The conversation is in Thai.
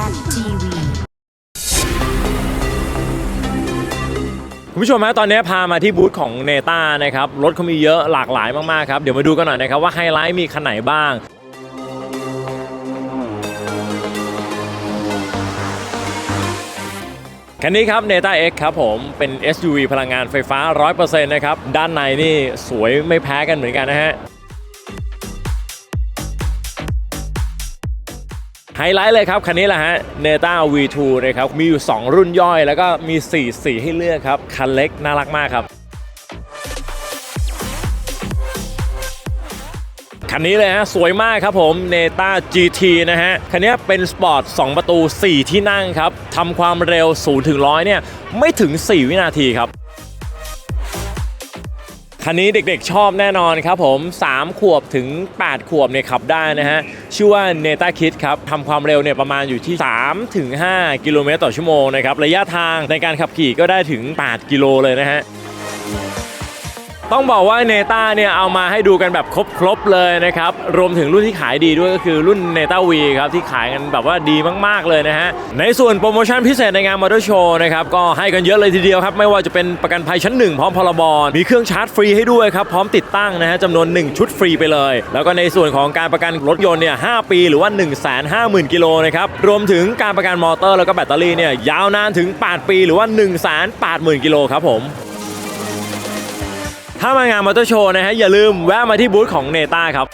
Zen TV คุณผู้ชมฮะตอนนี้พามาที่บูธของเนต้านะครับ รถเขามีเยอะหลากหลายมากๆครับ เดี๋ยวมาดูกันหน่อยนะครับว่าไฮไลท์มีคันไหนบ้าง คันนี้ครับ Neta X ครับผมเป็น SUV พลังงานไฟฟ้า 100%นะครับ ด้านในนี่สวยไม่แพ้กันเหมือนกันนะฮะ ไฮไลท์เลยครับ คันนี้แหละฮะ Neta V2 นะครับ มีอยู่ 2 รุ่นย่อย แล้วก็มี 4 สีให้เลือกครับ คันเล็กน่ารักมากครับ คันนี้เลยฮะ สวยมากครับผม Neta GT นะฮะ คันนี้เป็นสปอร์ต 2 ประตู 4 ที่นั่งครับทำความเร็ว 0 ถึง 100 เนี่ย ไม่ถึง 4 วินาทีครับ คันนี้เด็กๆชอบแน่นอนครับผม 3 ขวบถึง 8 ขวบเนี่ยขับได้นะฮะ ชื่อว่าเนต้าคิดครับทำความเร็วเนี่ยประมาณอยู่ที่ 3 ถึง 5 กิโลเมตรต่อชั่วโมงนะครับ ระยะทางในการขับขี่ก็ได้ถึง 8 กิโลเลยนะฮะ ต้องบอกว่าเนต้าเนี่ยเอามาให้ดูกันแบบครบๆเลยนะครับ รวมถึงรุ่นที่ขายดีด้วยก็คือรุ่นเนต้าวีครับที่ขายกันแบบว่าดีมากๆเลยนะฮะ ในส่วนโปรโมชั่นพิเศษในงานมอเตอร์โชว์นะครับ ก็ให้กันเยอะเลยทีเดียวครับ ไม่ว่าจะเป็นประกันภัยชั้นหนึ่งพร้อมพรบมีเครื่องชาร์จฟรีให้ด้วยครับ พร้อมติดตั้งนะฮะจำนวน 1 ชุดฟรีไปเลย แล้วก็ในส่วนของการประกันรถยนต์เนี่ย5ปีหรือว่า 1 5 0 0 0 0กิโลนะครับรวมถึงการประกันมอเตอร์แล้วก็แบตเตอรี่เนี่ยยาวนานถึง 8 ปีหรือว่า 1 8 0 0 0 0กิโลครับผม ถ้ามางานมอเตอร์โชว์นะฮะอย่าลืมแวะมาที่บูธของเนต้าครับ